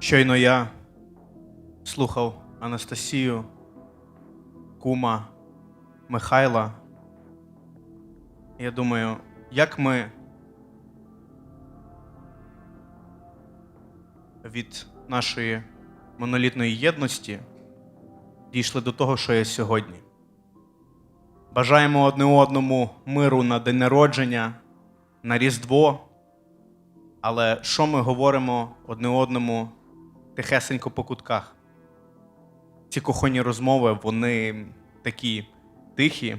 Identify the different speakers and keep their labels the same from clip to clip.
Speaker 1: Щойно я слухав Анастасію, кума Михайла. Я думаю, як ми від нашої монолітної єдності дійшли до того, що є сьогодні. Бажаємо одне одному миру на день народження, на Різдво. Але що ми говоримо одне одному тихесенько по кутках? Ці кухонні розмови, вони такі тихі,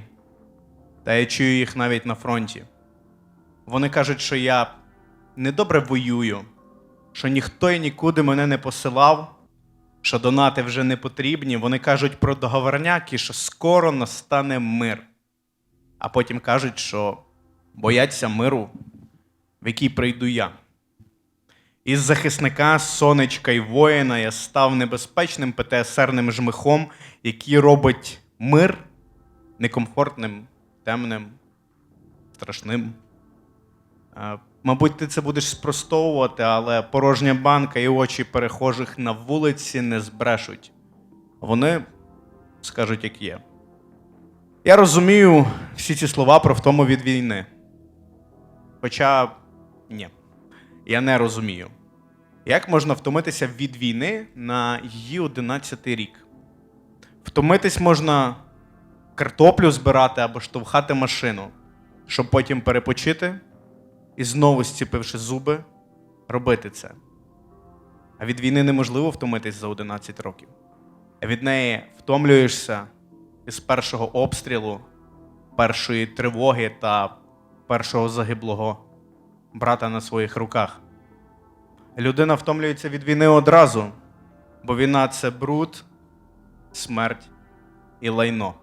Speaker 1: та я чую їх навіть на фронті. Вони кажуть, що я недобре воюю, що ніхто і нікуди мене не посилав, що донати вже не потрібні. Вони кажуть про договорняки, що скоро настане мир. А потім кажуть, що бояться миру, в який прийду я. Із захисника, сонечка і воїна я став небезпечним ПТСРним жмихом, який робить мир некомфортним, темним, страшним. Е, Мабуть, ти це будеш спростовувати, але порожня банка і очі перехожих на вулиці не збрешуть. Вони скажуть, як є. Я розумію всі ці слова про втому від війни. Хоча ні, я не розумію. Як можна втомитися від війни на її 11 рік? Втомитись можна картоплю збирати або штовхати машину, щоб потім перепочити і знову, зціпивши зуби, робити це. А від війни неможливо втомитись за 11 років. А від неї втомлюєшся із першого обстрілу, першої тривоги та першого загиблого брата на своїх руках. Людина втомлюється від війни одразу, бо війна це бруд, смерть і лайно.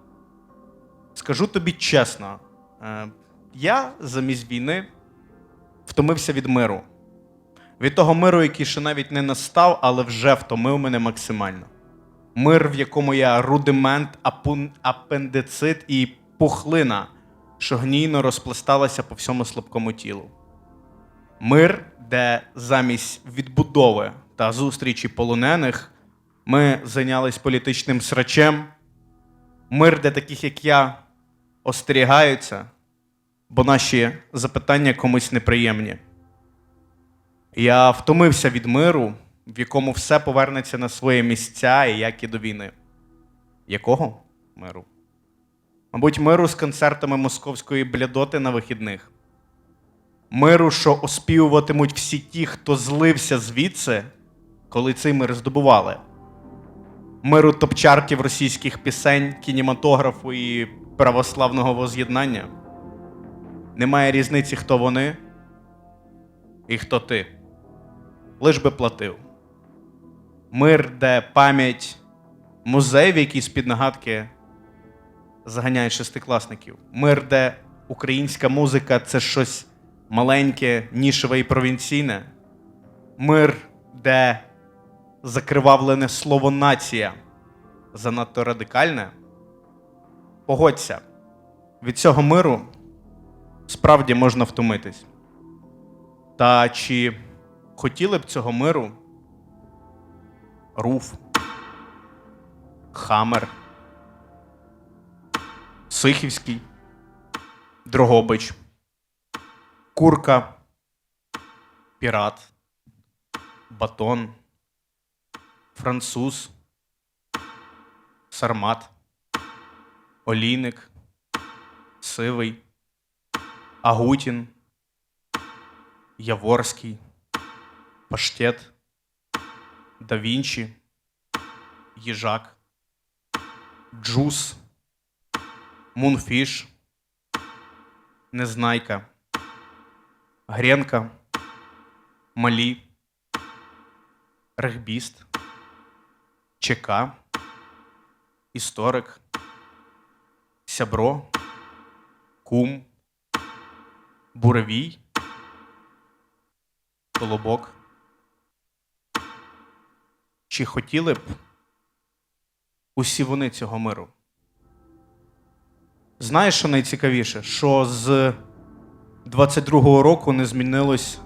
Speaker 1: Скажу тобі чесно, е, я замість війни втомився від миру. Від того миру, який ще навіть не настав, але вже втомив мене максимально. Мир, в якому я рудимент, апендицит і пухлина, що гнійно розпласталася по всьому слабкому тілу. Мир, де замість відбудови та зустрічі полонених ми зайнялись політичним срачем. Мир, де таких, як я, остерігаються, бо наші запитання комусь неприємні. Я втомився від миру, в якому все повернеться на свої місця, і як і до війни. Якого миру? Мабуть, миру з концертами московської блядоти на вихідних. Миру, що оспівуватимуть всі ті, хто злився звідси, коли цей мир здобували. Миру топ-чартів російських пісень, кінематографу і православного воз'єднання. Немає різниці, хто вони і хто ти. Лиш би платив. Мир, де пам'ять, музей, в з-під нагадки заганяють шестикласників. Мир, де українська музика це щось маленьке, нішеве і провінційне. Мир, де закривавлене слово нація занадто радикальне. Погодься, від цього миру справді можна втомитись. Та чи хотіли б цього миру Руф, Хамер, Сихівський, Дрогобич, Курка, Пірат, Батон, Француз, Сармат, Олійник, Сивий, Агутін, Яворський, Паштет, Да Вінчі, Їжак, Джус, Мунфіш, Незнайка, Гренка, Малі, Регбіст, ЧК, Історик, Сябро, Кум, Буревій, Колобок. Чи хотіли б усі вони цього миру? Знаєш, що найцікавіше? Що з 22-го року не змінилось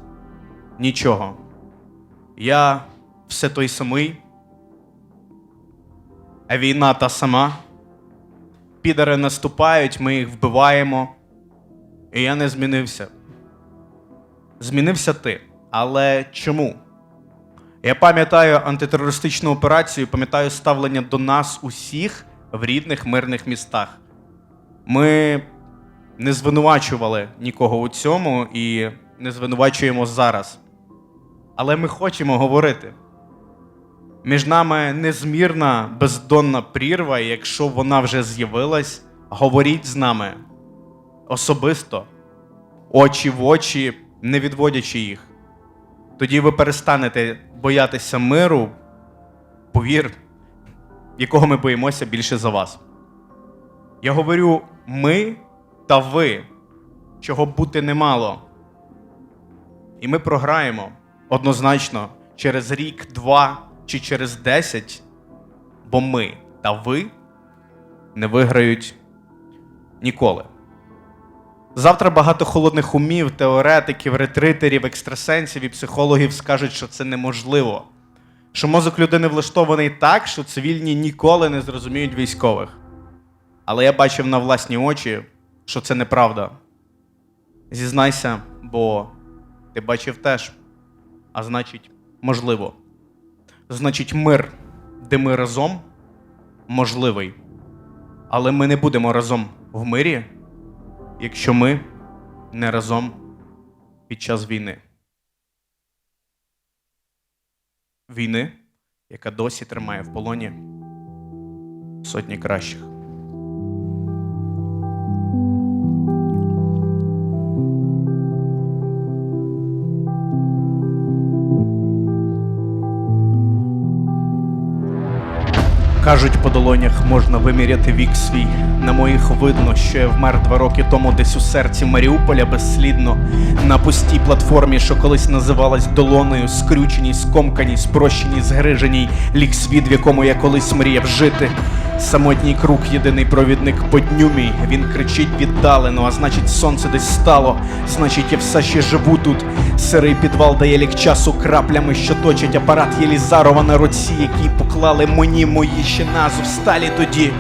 Speaker 1: нічого. Я все той самий. А війна та сама. Підари наступають, ми їх вбиваємо. І я не змінився. Змінився ти. Але чому? Я пам'ятаю антитерористичну операцію, пам'ятаю ставлення до нас усіх в рідних мирних містах. Ми не звинувачували нікого у цьому і не звинувачуємо зараз. Але ми хочемо говорити. Між нами незмірна бездонна прірва, і якщо вона вже з'явилась, говоріть з нами особисто, очі в очі, не відводячи їх. Тоді ви перестанете боятися миру, повір, якого ми боїмося більше за вас. Я говорю ми та ви, чого бути немало. І ми програємо однозначно через рік, два чи через десять, бо ми та ви не виграють ніколи. Завтра багато холодних умів, теоретиків, ретритерів, екстрасенсів і психологів скажуть, що це неможливо. Що мозок людини влаштований так, що цивільні ніколи не зрозуміють військових. Але я бачив на власні очі, що це неправда. Зізнайся, бо ти бачив теж. А значить, можливо. Значить, мир, де ми разом, можливий. Але ми не будемо разом в мирі, якщо ми не разом під час війни. Війни, яка досі тримає в полоні сотні кращих. Кажуть, по долонях можна виміряти вік свій. На моїх видно, що я вмер два роки тому десь у серці Маріуполя безслідно. На пустій платформі, що колись називалась долоною, скрюченій, скомканій, спрощеній, згриженій, лік світ, в якому я колись мріяв жити. Самотній круг, єдиний провідник по дню мій. Він кричить віддалено, а значить, сонце десь стало. Значить, я все ще живу тут. Сирий підвал дає лік часу краплями, що точать апарат Єлізарова на руці, який поклали мені мої ще назв сталі тоді.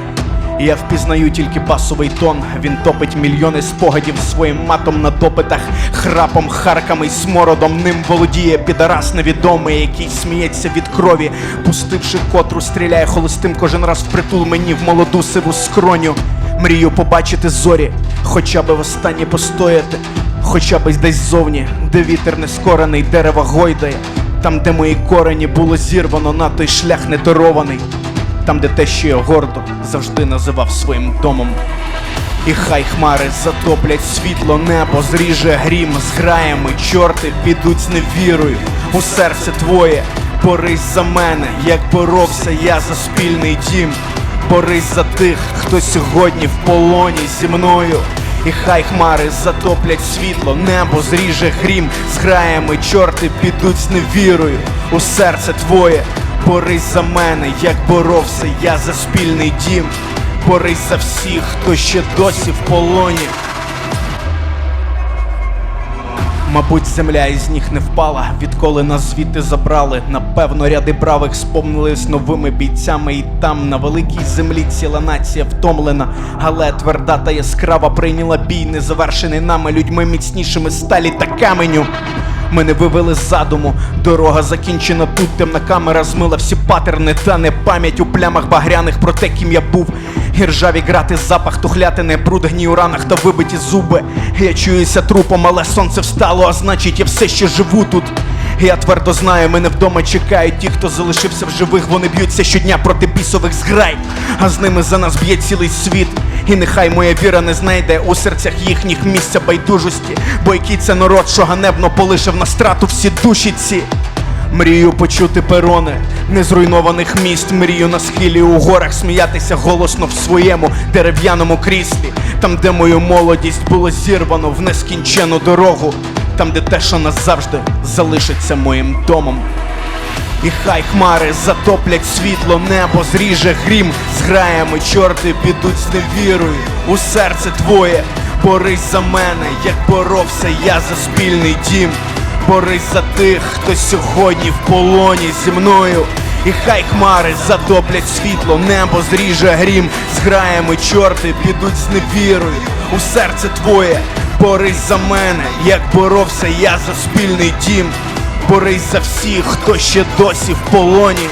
Speaker 1: Я впізнаю тільки басовий тон. Він топить мільйони спогадів своїм матом на допитах, храпом, харками й смородом. Ним володіє підарас невідомий, який сміється від крові, пустивши котру, стріляє холостим кожен раз впритул мені в молоду сиву скроню. Мрію побачити зорі, хоча би востаннє постояти, хоча б десь ззовні, де вітер нескорений, дерева гойдає, там, де мої корені було зірвано, на той шлях не торований там, де те, що я гордо завжди називав своїм домом. І хай хмари затоплять світло, небо зріже грім з граями, чорти підуть з невірою у серце твоє, борись за мене, як боровся я за спільний дім, борись за тих, хто сьогодні в полоні зі мною. І хай хмари затоплять світло, небо зріже грім з граями, чорти підуть з невірою у серце твоє. Борись за мене, як боровся я за спільний дім. Борись за всіх, хто ще досі в полоні. Мабуть, земля із ніг не впала, відколи нас звідти забрали. Напевно, ряди правих сповнились новими бійцями, і там, на великій землі, ціла нація втомлена, але тверда та яскрава прийняла бій, не завершений нами людьми міцнішими сталі та каменю. Мене вивели з задуму, дорога закінчена тут, темна камера змила всі патерни, та не пам'ять у плямах багряних про те, ким я був. І ржаві грати, запах тухлятини, бруд гній у ранах та вибиті зуби. Я чуюся трупом, але сонце встало, а значить, я все ще живу тут. Я твердо знаю, мене вдома чекають ті, хто залишився в живих, вони б'ються щодня проти бісових зграй, а з ними за нас б'є цілий світ. І нехай моя віра не знайде у серцях їхніх місця байдужості, бо який це народ, що ганебно полишив на страту всі душі ці. Мрію почути перони незруйнованих міст, мрію на схилі у горах сміятися голосно в своєму дерев'яному кріслі, там, де мою молодість було зірвано в нескінчену дорогу, там, де те, що назавжди залишиться моїм домом. І хай хмари затоплять світло, небо зріже грім. З граями, чорти підуть з невірою. У серце твоє, борись за мене, як боровся я за спільний дім. борись за тих, хто сьогодні в полоні зі мною. І хай хмари затоплять світло, небо зріже грім, з граями чорти підуть з невірою. У серце твоє, борись за мене, як боровся я за спільний дім, борись за всіх, хто ще досі в полоні.